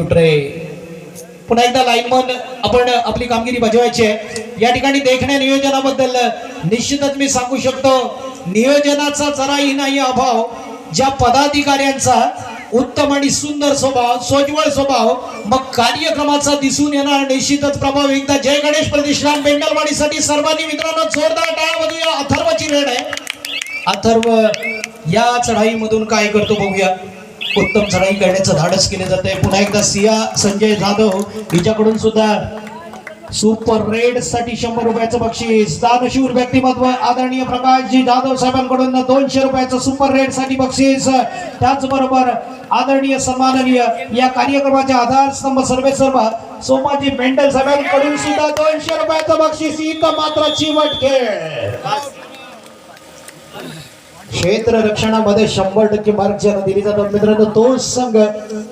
कुत्रे पुन्हा एकदा लाईनमन आपण आपली कामगिरी बजवायची आहे. या ठिकाणी देखण्या नियोजनाबद्दल निश्चितच मी सांगू शकतो नियोजनाचा जराही नाही अभाव. ज्या पदाधिकाऱ्यांचा उत्तम आणि सुंदर स्वभाव सोज्वळ स्वभाव मग कार्यक्रमाचा दिसून येणार निश्चितच प्रभाव एकदा. जय गणेश प्रतिष्ठान बेंडलवाडीसाठी सर्वांनी मित्रांनो जोरदार टाळ्या वाजवूया. अथर्वची रेड आहे अथर्व या चढाईमधून काय करतो बघूया. उत्तम चढाई करण्याचं धाडस केले जाते पुन्हा एकदा सिया संजय जाधव हिच्याकडून सुद्धा सुपर रेडसाठी शंभर रुपयाचं बक्षीस. दानशूर व्यक्तिमत्व आदरणीय प्रकाशजी जाधव साहेबांकडून दोनशे रुपयाचं सुपर रेडसाठी बक्षीस. त्याचबरोबर आदरणीय सन्माननीय या कार्यक्रमाचे आधारस्तंभ सर्वे सर्व सोमाजी मेंढल साहेबांकडून सुद्धा दोनशे रुपयाचं बक्षीस. इथं मात्र चिवट खेळ. क्षेत्र रक्षणामध्ये शंभर टक्के मार्क ज्यांना दिली जातात मित्रांनो तोच संघ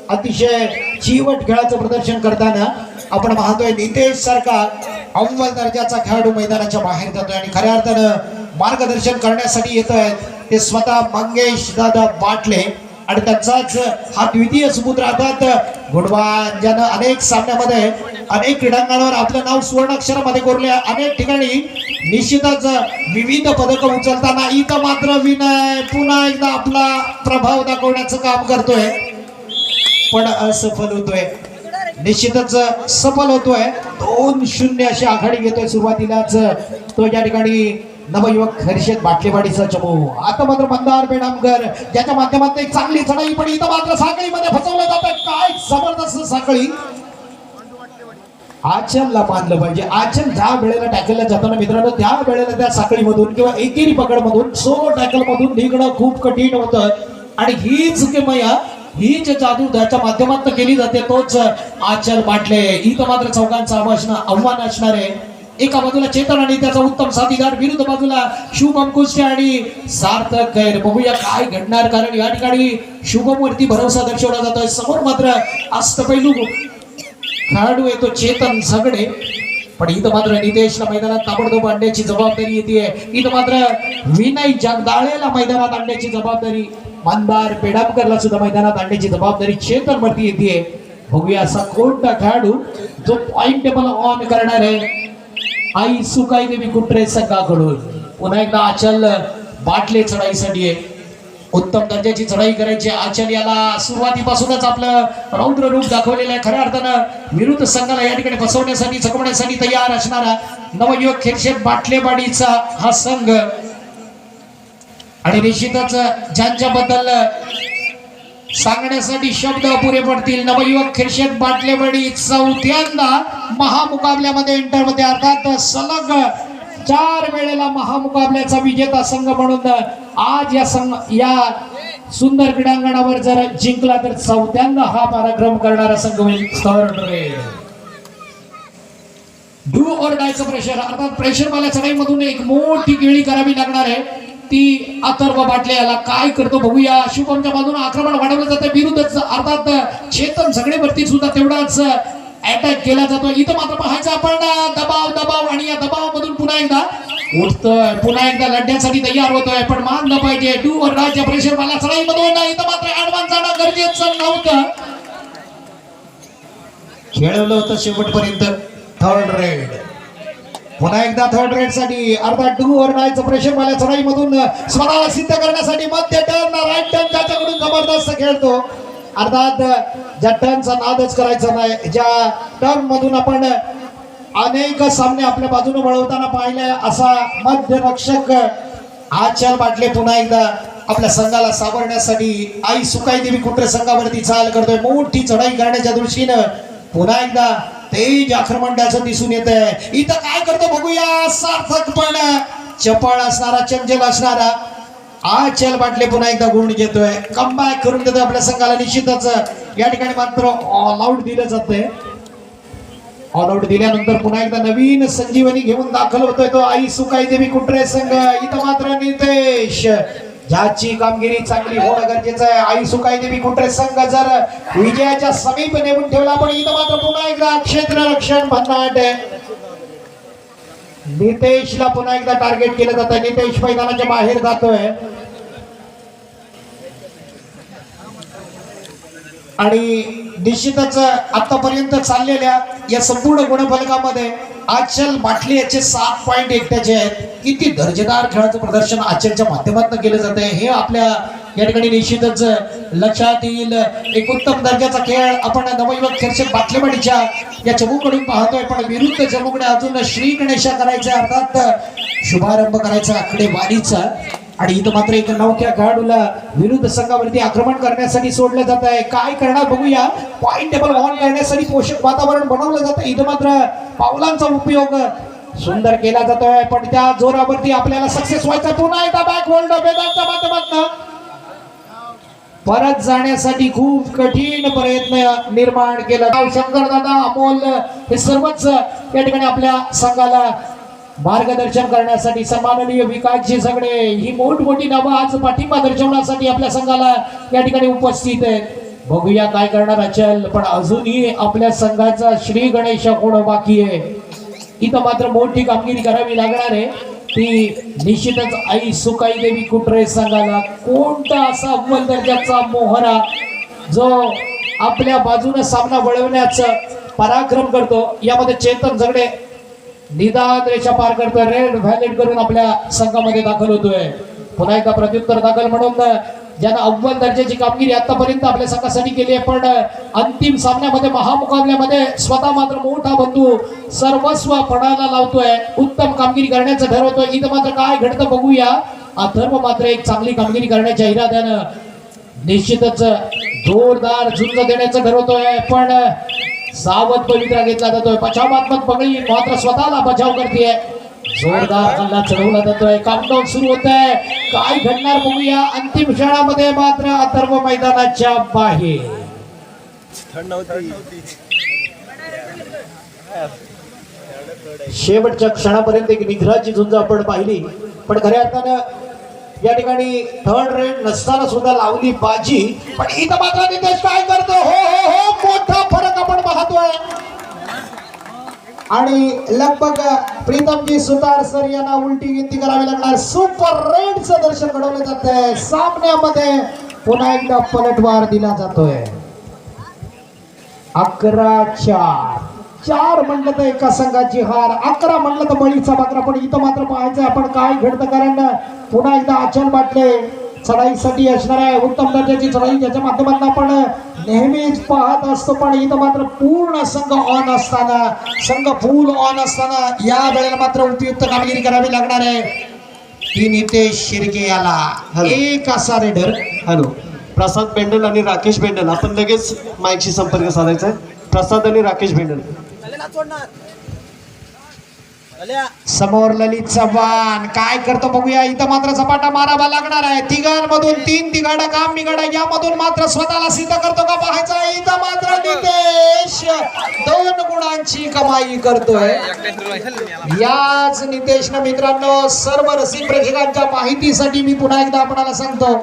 अतिशय चिवट खेळाचं प्रदर्शन करताना आपण पाहतोय नितेश सारखा अव्वल दर्जाचा खेळाडू मैदानाच्या बाहेर जातोय आणि खऱ्या अर्थानं मार्गदर्शन करण्यासाठी येत आहेत ते स्वतः मंगेश दादा बाटले. आणि त्यांचाच हा द्वितीय सुपुत्र अर्थात गुणवान ज्यानं अनेक सामन्यामध्ये अनेक क्रीडांगणावर आपलं नाव सुवर्णाक्षरामध्ये कोरले. अनेक ठिकाणी निश्चितच विविध पदक उचलताना इथं मात्र विनय पुन्हा एकदा आपला प्रभाव दाखवण्याचं काम करतोय. पण असफल होतोय. निश्चितच सफल होतोय. दोन शून्य अशी आघाडी घेतोय सुरुवातीलाच. तो या ठिकाणी नवयुवक हर्षद बाटलेवाडीचा चमू. आता मात्र मंदार बेडामकर ज्याच्या माध्यमातून एक चांगली चढाई पण इथं मात्र साखळीमध्ये फसवलं जातं काय जबरदस्त साखळी. आचलला मानलं पाहिजे. आचल ज्या वेळेला टॅकलला जाताना मित्रांनो त्या वेळेला त्या साखळीमधून किंवा एकेरी पकडमधून सोलो टॅकल मधून निघणं खूप कठीण होतं. आणि हीच किमया हीच जादू त्याच्या माध्यमातून केली जाते तोच आचल बाटले. इथं मात्र चौकांचं आव्हान असणार आहे एका बाजूला चेतन आणि त्याचा उत्तम साथीदार विरुद्ध बाजूला शुभम कुस्ते आणि सार्थक गैर. बघूया काय घडणार कारण या ठिकाणी शुभम वरती भरोसा दर्शवला जातोय. समोर मात्र अष्टपैलू खेळाडू येतो चेतन सगळे पण इथं मात्र नितेशला मैदानात ताबडतोब आणण्याची जबाबदारी येते इथं मात्र विनय जगदाळेला मैदानात आणण्याची जबाबदारी. मानदार पेडामकरला सुद्धा मैदानात आणण्याची जबाबदारी चेतन वरती येते बघूया असा कोणता खेळाडू जो पॉइंट टेबल ऑन करणार आहे. आई सुकाई देवी कुट्रे संघाकडून पुन्हा एकदा आचल बाटले चढाईसाठी आहे. उत्तम दर्जाची चढाई करायची आचल याला सुरुवातीपासूनच आपलं रौद्र रूप दाखवलेलं आहे. खऱ्या अर्थानं विरुद्ध संघाला या ठिकाणी बसवण्यासाठी चकवण्यासाठी तयार असणारा नवयुवक खिरशेट बाटलेबाडीचा हा संघ. आणि निश्चितच ज्यांच्याबद्दल सांगण्यासाठी शब्द अपुरे पडतील. नवयुवक खिरशेत बाटलेवाडी चौथ्यांदा महामुकाबल्यामध्ये एंटर होते. अर्थात सलग चार वेळेला महामुकाबल्याचा विजेता संघ म्हणून आज या संघ या सुंदर क्रीडांगणावर जर जिंकला तर चौथ्यांदा हा पराक्रम करणारा संघ होईल. डू और डायचं प्रेशर अर्थात प्रेशर मला चढाईमधून एक मोठी गिळी करावी लागणार आहे. ती अथर्व बाटले याला काय करतो बघूया. शुभमच्या बाजूने आक्रमण वाढवलं जातं. विरुद्धच अर्थात चेतन सगळेवरती सुद्धा तेवढाच अटॅक केला जातो. इथं मात्र पाहायचं आपण दबाव दबाव आणि या दबाव मधून पुन्हा एकदा उठतोय. पुन्हा एकदा लढण्यासाठी तयार होतोय. पण मानलं पाहिजे डू वर डायच्या प्रेशर वाल्या चढाईमधून इथं मात्र ऍडव्हान्स जाणं गरजेचं नव्हतं. खेळवलं होतं शेवटपर्यंत. थर्ड रेड पुन्हा एकदा थर्ड रेडसाठी अर्धा टू ओव्हर नायचं प्रेशर वाल्या चढाईमधून स्वतःला सिद्ध करण्यासाठी मध्य टर्न राईट टर्न त्याच्याकडून जबरदस्त खेळतो. अर्थात ज्या टर्नचा नादच करायचा नाही ज्या टर्न मधून आपण अनेक सामने आपल्या बाजूने वळवताना पाहिले असा मध्यरक्षक आचार बाटले पुन्हा एकदा आपल्या संघाला सावरण्यासाठी आई सुकाई देवी कुट्रे संघावरती चाल करतोय. मोठी चढाई करण्याच्या दृष्टीनं पुन्हा एकदा तेज आक्रमण दिसून येत आहे इथं काय करतो बघूया सार्थक पण. चपळ असणारा चंचल असणारा. आचल बाटले पुन्हा एकदा गुण घेतोय. कमबॅक करून देतोय आपल्या संघाला निश्चितच. या ठिकाणी मात्र ऑल आउट दिलं जातंय. ऑल आउट दिल्यानंतर पुन्हा एकदा नवीन संजीवनी घेऊन दाखल होतोय तो आई सुकाई देवी कुट्रे संघ. इथं मात्र नितेश. ज्याची कामगिरी चांगली होणं गरजेचं आहे. आई सुकाई देवी कुट्रे संघ जर विजयाच्या समीप नेऊन ठेवला पण इथं मात्र पुन्हा एकदा क्षेत्र रक्षण भन्नाट नितेशला पुन्हा एकदा टार्गेट केलं जात. आहे नितेश मैदानाच्या बाहेर जातोय. आणि निश्चितच आतापर्यंत चाललेल्या या संपूर्ण गुणफलकामध्ये आचल बाटली याचे सात पॉईंट एकट्याचे आहेत. किती दर्जेदार खेळाचं प्रदर्शन आचलच्या माध्यमातून केलं जात आहे हे आपल्या या ठिकाणी निश्चितच लक्षात येईल एक उत्तम दर्जाचा खेळ. आपण नवयुवक खेळशे बाटलेवाडीच्या या चमूकडून पाहतोय. पण विरुद्ध चमूकडे अजून श्री गणेशा करायचा अर्थात शुभारंभ करायचा. आकडेवारीचा. आणि इथं मात्र एक नवख्या खेळाडूला विरुद्ध संघावरती आक्रमण करण्यासाठी सोडलं जात आहे. काय करणार बघूया. पॉईंट टेबल ऑन करण्यासाठी पोषक वातावरण बनवलं जातं. इथं मात्र पावलांचा उपयोग सुंदर केला जातोय. पण त्या जोरावरती आपल्याला सक्सेस व्हायचा पुन्हा एकदा बॅक होल्ड वेदांच्या माध्यमातून. परत जाण्यासाठी खूप कठीण प्रयत्न निर्माण केला. शंकर दादा अमोल हे सर्वच या ठिकाणी आपल्या संघाला मार्गदर्शन करण्यासाठी सन्माननीय विकासजी सगळे. ही मोठमोठी नावं आज पाठिंबा दर्शवण्यासाठी आपल्या संघाला या ठिकाणी उपस्थित आहेत. बघूया काय करणार अचल पण अजूनही आपल्या संघाचा श्री गणेश कोण बाकी आहे? इथं मात्र मोठी कामगिरी करावी लागणार आहे. ती निश्चितच आई सुकाई देवी कुटरे संघाला कोणता असा अव्वल दर्जाचा मोहरा जो आपल्या बाजूने सामना वळवण्याचं पराक्रम करतो. यामध्ये चेतन झगडे निदान रेषा पार करतोय. रेड व्हॅलेट करून आपल्या संघामध्ये दाखल होतोय. पुन्हा एकदा प्रत्युत्तर दाखल म्हणून ज्यानं अव्वल दर्जाची कामगिरी आतापर्यंत आपल्या संघासाठी केली आहे पण अंतिम सामन्यामध्ये महामुकाबल्यामध्ये स्वतः मात्र मोठा बंधू सर्वस्व पणाला लावतोय. उत्तम कामगिरी करण्याचं ठरवतोय. इथं मात्र काय घडतं बघूया. अथर्व मात्र एक चांगली कामगिरी करण्याच्या इराद्यानं निश्चितच जोरदार झुंज देण्याचं ठरवतोय. पण सावध पवित्रा घेतला जातोय. बचावात्मक पगडी मात्र स्वतःला बचाव करते जोरदार हल्ला चढवला जातोय. काउंटडाऊन सुरू होत आहे काय घडणार बघूया. अंतिम क्षणामध्ये मात्र अथर्व मैदानाच्या बाहेर. शेवटच्या क्षणापर्यंत एक निघराची झुंज आपण पाहिली. पण खऱ्या अर्थानं या ठिकाणी थर्ड रेड नसताना सुद्धा लावली बाजी. पण इथं मात्र नितेश काय करतो? हो हो हो मोठा फरक आपण पाहतोय आणि लगभग प्रीतमजी सुतार सर यांना उलटी गिनती करावी लागणार. सुपर रेडचं दर्शन घडवलं जात आहे. सामन्यामध्ये पुन्हा एकदा पलटवार दिला जातोय. अकरा चार. चार म्हणलं तर एका संघाची हार. अकरा म्हणलं तर बळीचा मात्र पण इथं मात्र पाहायचं आपण काय घडतं. कारण पुन्हा एकदा अचल बाटले. चढाईसाठी असणार आहे. उत्तम दर्जाची चढाई ज्याच्या माध्यमातून आपण नेहमीच पाहत असतो. पण इथं मात्र पूर्ण संघ ऑन असताना संघ फुल ऑन असताना या वेळेला मात्र उपयुक्त कामगिरी करावी लागणार आहे. ती नितेश शिर्के याला. एक असा रेडर. हॅलो. प्रसाद बेंडल आणि राकेश बेंडल आपण लगेच माईकशी संपर्क साधायचा आहे. प्रसाद आणि राकेश बेंडल समोर ललित चव्हाण. काय करतो बघूया. इथं मात्र झपाटा मारावा लागणार आहे. तिघांमधून तीन तिघाडा काम बिघाडा. यामधून मात्र स्वतःला सिद्ध करतो का पाहायचा इथं मात्र नितेश दोन गुणांची कमाई करतोय. याच नितेशनं मित्रांनो सर्व रसिक प्रेक्षकांच्या माहितीसाठी मी पुन्हा एकदा आपणाला सांगतो.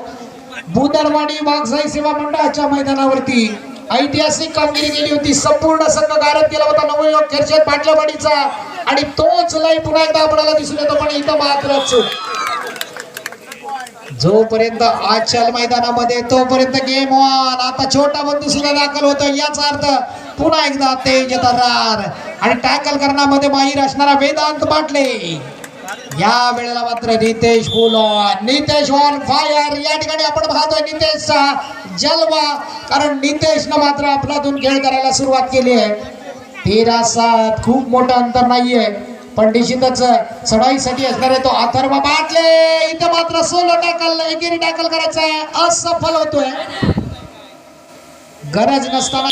बुदरवाडी वाघसाई सेवा मंडळाच्या मैदानावरती ऐतिहासिक कामगिरी केली होती. संपूर्ण संघ गारद केला होता. नवयोग खेरशेद पाटलावाडीचा. आणि तोच लय पुन्हा एकदा आपल्याला दिसून येतो पण इथं मात्र चूक. जोपर्यंत आजच्या मैदानामध्ये तोपर्यंत गेम वन आता छोटा बंधू सुद्धा दाखल होतो याचा अर्थ पुन्हा एकदा तेज तर्रार आणि टॅकल करण्यामध्ये माहीर असणारा वेदांत पाटले या वेळेला मात्र Nitesh bowling Nitesh on fire या ठिकाणी आपण पाहतोय नितेशचा जलवा. कारण नितेशनं मात्र आपल्यातून खेळ करायला सुरुवात केली आहे. तेरा सात खूप मोठं अंतर नाहीये. पण निश्चितच चढाईसाठी असणारे तो अथर्व बाटले इथं मात्र सोलो टाकल एकेरी टाकल करायचा असफल होतोय. गरज नसताना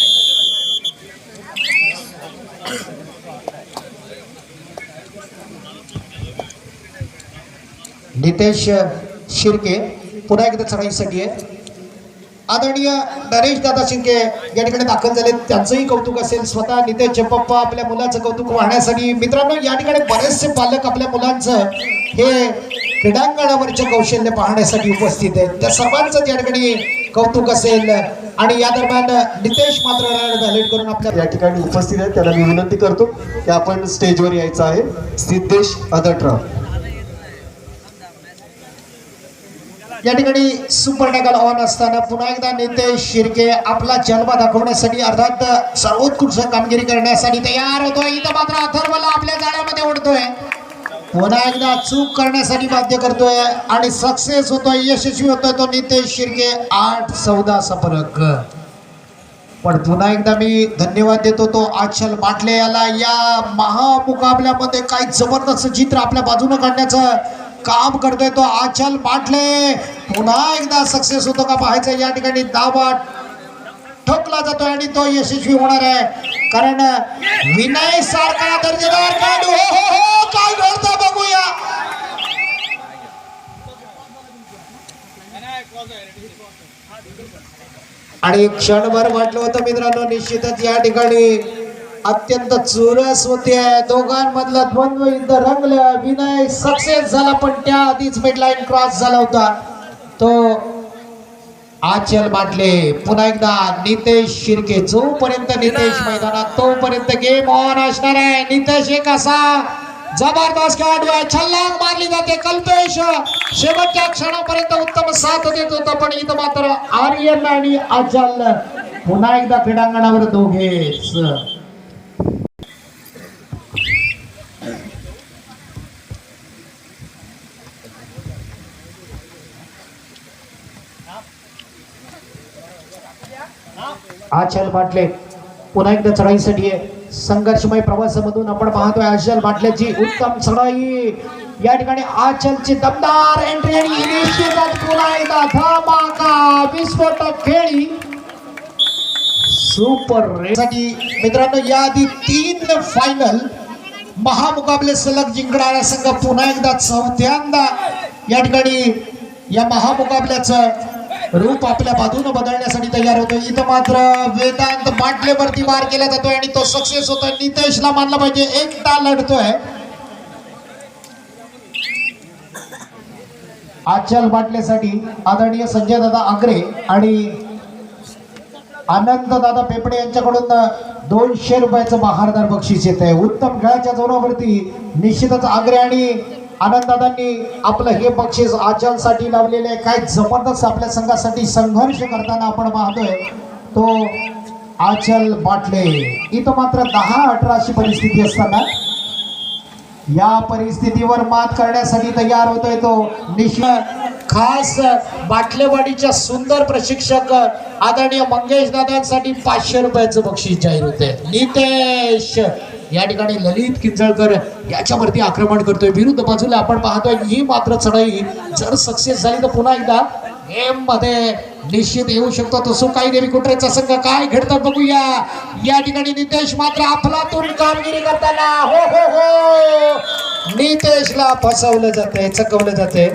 नितेश शिर्के पुन्हा एकदा चढाईसाठी आहे. आदरणीय नरेश दादा शिंके या ठिकाणी दाखल झाले त्यांचंही कौतुक असेल. स्वतः नितेश पप्पा आपल्या मुलाचं कौतुक वाहण्यासाठी. मित्रांनो या ठिकाणी बरेचसे पालक आपल्या मुलांचं हे क्रीडांगणावरचे कौशल्य पाहण्यासाठी उपस्थित आहेत. त्या सर्वांचं या ठिकाणी कौतुक असेल. आणि या दरम्यान नितेश मात्र व्हॅलेट करून आपल्या या ठिकाणी उपस्थित आहेत. त्याला मी विनंती करतो की आपण स्टेजवर यायचं आहे. सिद्धेश अदटराव. या ठिकाणी सुपर टॅकल ऑन असताना पुन्हा एकदा नेते शिर्के आपला जन्म दाखवण्यासाठी अर्थात सर्वोत्कृष्ट कामगिरी करण्यासाठी तयार होतोय. इथं मात्र अथर्वला आपल्या जाळ्यामध्ये ओढतोय पुन्हा एकदा चूक करण्यासाठी बाध्य करतोय आणि सक्सेस होतोय यशस्वी होतोय तो नितेश शिर्के. आठ चौदा फरक पण पुन्हा एकदा मी धन्यवाद देतो तो आचल माटले याला. या महामुकाबल्यामध्ये काही जबरदस्त चित्र आपल्या बाजूने काढण्याचं काम करतोय तो आचल पाटले पुन्हा एकदा सक्सेस होतो का पाहायचं या ठिकाणी दाबा ठोकला जातोय आणि तो यशस्वी होणार आहे. कारण विनय सारखा दर्जेदार खेळाडू हो हो हो काय घडतं बघूया. आणि क्षणभर वाटलं होतं मित्रांनो निश्चितच या ठिकाणी. अत्यंत चुरस होते दोघांमधलं द्वंद्व युद्ध रंगलं. विनय सक्सेस झाला पण त्या आधीच मिडलाईन क्रॉस झाला होता. तो आचल बाटले. पुन्हा एकदा नितेश शिर्के. जोपर्यंत नितेश मैदानात तोपर्यंत गेम ऑन असणार आहे. नितेश एक असा जबरदस्त खेळाडू आहे. छल्लांग मारली जाते. कल्पेश शेवटच्या क्षणापर्यंत उत्तम साथ देत होता पण इथं मात्र आर्यन आणि अचल पुन्हा एकदा क्रीडांगणावर दोघेच. आचल बाटले. पुन्हा एकदा चढाईसाठी आहे. संघर्षमय प्रवासामधून आपण पाहतोय आचल बाटल्याची उत्तम चढाई. या ठिकाणी आचलची दमदार एंट्री आणि पुन्हा एकदा. धमाका विस्फोटक खेळी. सुपर रेसाठी मित्रांनो याआधी तीन फायनल महामुकाबले सलग जिंकणारा संघ पुन्हा एकदा चौथ्यांदा या ठिकाणी या महामुकाबल्याचं रूप आपल्या बाजून बदलण्यासाठी तयार होतो इथं मात्र वेदांत बाटलेवरती वार केला जातोय आणि तो सक्सेस होतोय. नितेशला मानला पाहिजे एकटा लढतोय. आचल बाटलेसाठी आदरणीय संजय दादा आगरे आणि आनंददादा पेपडे यांच्याकडून दोनशे रुपयाचं बहारदार बक्षीस येत आहे उत्तम खेळाच्या जोरावरती निश्चितच आग्रे आणि आनंददादांनी आपलं हे बक्षीस आचलसाठी लावलेले आहे. काय जबरदस्त आपल्या संघासाठी संघर्ष करताना आपण पाहतोय. तो आचल बाटले. इथं मात्र दहा अठरा अशी परिस्थिती असताना या परिस्थितीवर मात करण्यासाठी तयार होतोय तो निश्चित. खास बाटलेवाडीच्या सुंदर प्रशिक्षक आदरणीय मंगेश दादांसाठी पाचशे रुपयाचं बक्षीस जाहीर होते नितेश! या ठिकाणी ललित किंजळकर याच्यावरती आक्रमण करतोय. विरुद्ध बाजूला आपण पाहतोय ही मात्र चढाई जर सक्सेस झाली तर पुन्हा एकदा गेममध्ये निश्चित येऊ शकतो. तसो काही देवी कुठरेचा संघ काय घडतात बघूया. या ठिकाणी नितेश मात्र अफलातून कामगिरी करताना. हो हो हो! नितेशला फसवलं जाते चकवलं जाते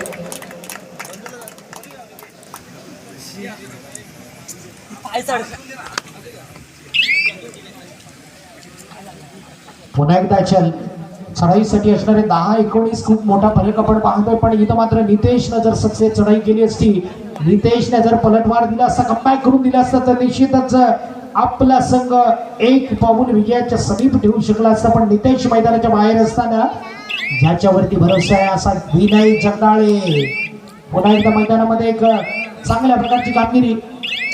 पुन्हा एकदा चल. चढाईसाठी असणारे दहा एकोणीस खूप मोठा फरक आपण पाहतोय पण इथं मात्र नितेशनं जर सक्सेस चढाई केली असती. नितेशने जर पलटवार दिला असता कमबॅक करून दिला असता तर निश्चितच आपला संघ एक पाऊल विजयाच्या समीप ठेवू शकला असता पण नितेश मैदानाच्या बाहेर असताना ज्याच्यावरती भरोसा आहे असा विनय जगदाळे पुन्हा एकदा मैदानामध्ये एक चांगल्या प्रकारची कामगिरी.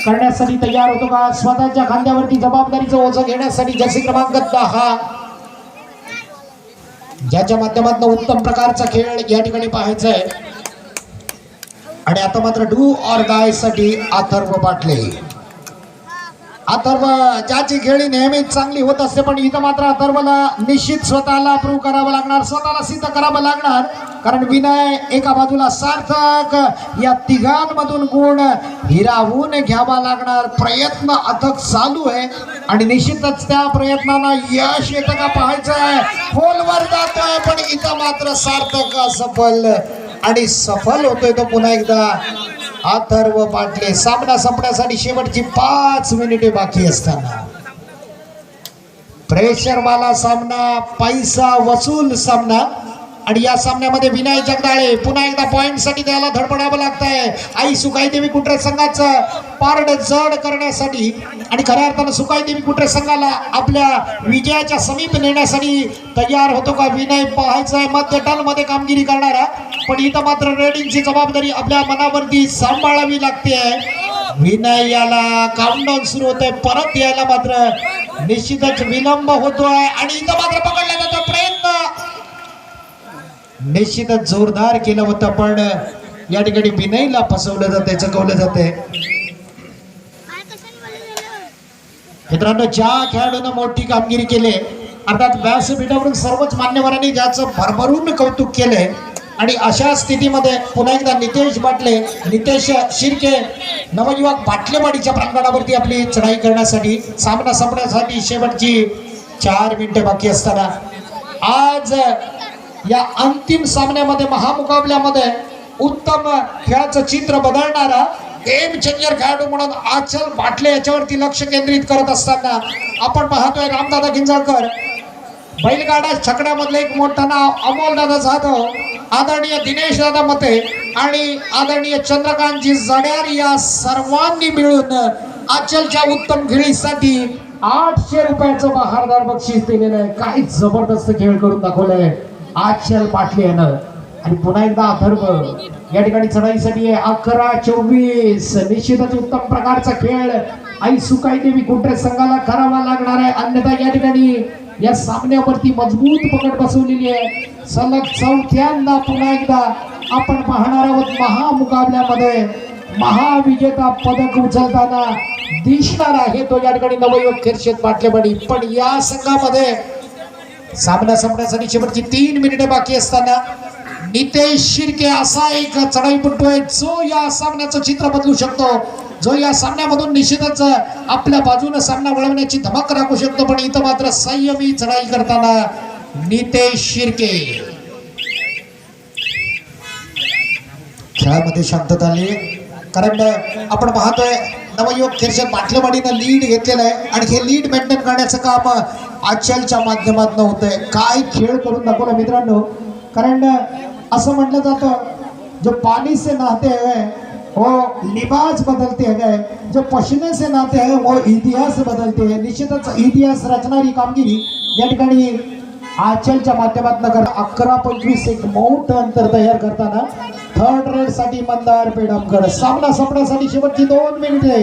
करण्यासाठी तयार होतो का? स्वतःच्या खांद्यावरती जबाबदारीचं ओझं घेण्यासाठी जर्सी क्रमांक दहा. ज्याच्या माध्यमातून उत्तम प्रकारचा खेळ या ठिकाणी पाहायचा आहे. आणि आता मात्र डू ऑर गायसाठी अथर्व पाटले अथर्व ज्याची खेळी नेहमीच चांगली होत असते पण इथं मात्र अथर्वला निश्चित स्वतःला प्रूव्ह करावं लागणार स्वतःला सिद्ध करावं लागणार. कारण विनय एका बाजूला सार्थक या तिघांमधून गुण हिरावून घ्यावा लागणार. प्रयत्न अथक चालू आहे आणि निश्चितच त्या प्रयत्नांना यश येतं का पाहायचं आहे खोलवर जातोय पण इथं मात्र सार्थक सफल आणि सफल होतोय तो पुन्हा एकदा. अथर्व पाटले सामना संपण्यासाठी शेवटची पाच मिनिटे बाकी असताना. प्रेशर वाला सामना पैसा वसूल सामना. आणि या सामन्यामध्ये विनय जगदाळे पुन्हा एकदा पॉईंटसाठी त्याला धडपडावं लागतंय. आई सुकाई देवी कुठल्या संघाचं? पारड जड करण्यासाठी आणि खऱ्या अर्थानं सुकाई देवी कुठे संघाला आपल्या विजयाच्या समीप नेण्यासाठी तयार होतो का? विनय पाहायचा आहे मध्य टलमध्ये कामगिरी करणारा. पण इथं मात्र रेडिंगची जबाबदारी आपल्या मनावरती सांभाळावी लागते. विनय याला काउंटडाऊन सुरू होतोय. परत यायला मात्र निश्चितच विलंब होतोय. आणि इथं मात्र पकडला जातो प्रयत्न. निश्चितच जोरदार केलं होतं पण या ठिकाणी विनयला फसवलं जाते चकवलं जाते मित्रांनो ज्या खेळाडूनं मोठी कामगिरी केली अर्थात व्यासपीठावरून सर्वच मान्यवरांनी ज्याचं भरभरून कौतुक केलंय. आणि अशा स्थितीमध्ये पुन्हा एकदा नितेश बाटले नितेश शिर्के नवयुवक बाटलेवाडीच्या प्रांगणावरती आपली चढाई करण्यासाठी सामना संपण्यासाठी शेवटची चार मिनिटे बाकी असताना. आज या अंतिम सामन्यामध्ये महामुकाबल्यामध्ये उत्तम खेळाचं चित्र बदलणारा गेम चेंजर खेळाडू म्हणून आचल बाटले याच्यावरती लक्ष केंद्रित करत असताना आपण पाहतोय रामदादा गिंजाळकर. बैलगाडा छकड्यामधलं एक मोठं नाव अमोलदादा जाधव आदरणीय दिनेश दादा मते आणि आदरणीय चंद्रकांतजी जड्यार या सर्वांनी मिळून आचलच्या उत्तम खेळीसाठी आठशे रुपयाचं बहारदार बक्षीस दिलेलं आहे. काय जबरदस्त खेळ करून दाखवलंय. आचल पाठले यानं आणि पुन्हा एकदा अथर्व या ठिकाणी चढाईसाठी आहे. अकरा चोवीस. निश्चितच उत्तम प्रकारचा खेळ. आई सुकाई देवी कुठे संघाला करावा लागणार आहे. अन्यथा या ठिकाणी या सामन्यावरती मजबूत पकड बसवलेली आहे. सलग चौथ्यांदा पुन्हा एकदा आपण पाहणार आहोत महामुकाबल्यामध्ये महाविजेता पदक उचलताना दिसणार आहे तो या ठिकाणी नवयुवक खेरशेत पाटलेवाडी पण या संघामध्ये सामना संपण्यासाठी शेवटची तीन मिनिटं बाकी असताना नितेश शिर्के असा एक चढाईपटू आहे जो या सामन्याचं चित्र बदलू शकतो. जो या सामन्यामधून निश्चितच आपल्या बाजूने सामना वळवण्याची धमक राखू शकतो पण इथं मात्र संयमी चढाई करताना नितेश शिर्के. खेळामध्ये शांतता आली. कारण आपण पाहतोय नवयुवक खिरशद बाटलेवाडीनं लीड घेतलेलं आहे. आणि हे लीड मेंटेन करण्याचं काम आचलच्या माध्यमातून होतंय. काय खेळ करून दाखवला मित्रांनो? कारण असं म्हटलं जातं जो पाणी से नहाते हैं वो हो, लिबाज बदलते हैं जो पसीने से नाते हैं वो हो, इतिहास बदलते निश्चितच इतिहास रचणारी कामगिरी या ठिकाणी आचलच्या माध्यमातून कर अकरा पंचवीस एक मोठं अंतर तयार करताना थर्ड रेडसाठी मंदार पेडमकर सामना संपण्यासाठी शेवटची दोन मिनिटे.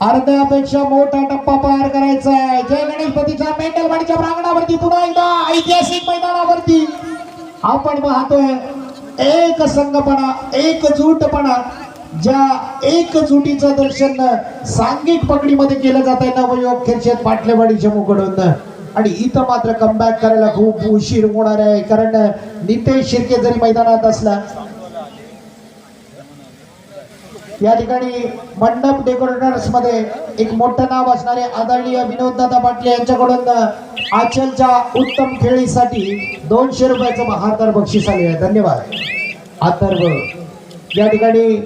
अर्ध्यापेक्षा मोठा टप्पा पार करायचा आहे. जय गणेशपतीच्या मेंढलवाडीच्या प्रांगणावरती पुन्हा एकदा ऐतिहासिक मैदानावरती. आपण पाहतोय एक संघपणा एकजूटपणा ज्या एकजुटीचं दर्शन सांघिक पकडीमध्ये केलं जात आहे नवयोग खेळशेत पाटलेवाडीच्या मुकडून आणि इथं मात्र कमबॅक करायला खूप उशीर होणार आहे कारण नितेश शिर्के जरी मैदानात असला या ठिकाणी मंडप डेकोरेटर्समध्ये एक मोठं नाव असणारे आदरणीय विनोददादा पाटील यांच्याकडून आचलच्या उत्तम खेळीसाठी दोनशे रुपयाचं बहादर बक्षीस आले आहे. धन्यवाद. अथर्व या ठिकाणी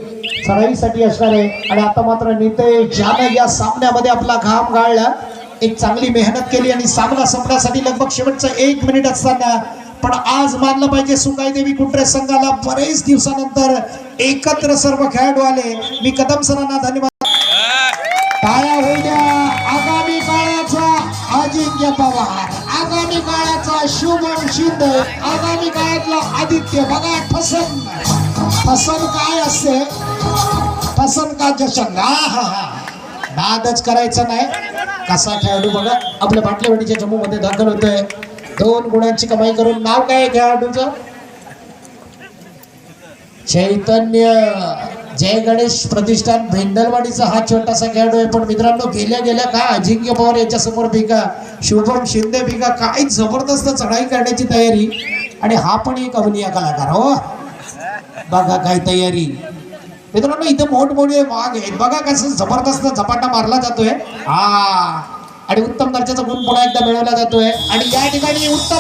चढाईसाठी असणारे आणि आता मात्र नितेश ज्यानं या सामन्यामध्ये आपला घाम गाळला एक चांगली मेहनत केली आणि सामना संपण्यासाठी लगभग शेवटचं एक मिनिट असताना पण आज मानलं पाहिजे सुकाई देवी कुंट्रे संघाला बरेच दिवसानंतर एकत्र सर्व खेळाडू आले. मी कदम सरांना धन्यवाद. टाळ्या होऊ द्या. आगामी काळाचा अजिंक्य पवार. आगामी काळाचा शुभम शिंदे. आगामी काळातला आदित्य. बघा ठसन ठसन काय असते? ठसन का जशन? हा हा हा. नादच करायचा नाही. कसा खेळाडू बघा. आपल्या बाटलेवाडीच्या जम्मू मध्ये दाखल होतोय. दोन गुणांची कमाई करून नाव काय आहे खेळाडूचं? चैतन्य. जय गणेश प्रतिष्ठान. भेंडलवाडीचा हा छोटासा खेळाडू आहे. पण मित्रांनो गेल्या गेल्या काय अजिंक्य पवार याच्या समोर भिका. शुभम शिंदे भिका. काय जबरदस्त चढाई करण्याची तयारी. आणि हा पण एक अभिनय कलाकार हो. बघा काय तयारी. मित्रांनो इथं मोठमोठे वाघ आहेत. बघा कसं जबरदस्त झपाटा मारला जातोय. हा. आणि उत्तम दर्जाचा गुण पुन्हा एकदा मिळवला जातोय. आणि या ठिकाणी उत्तम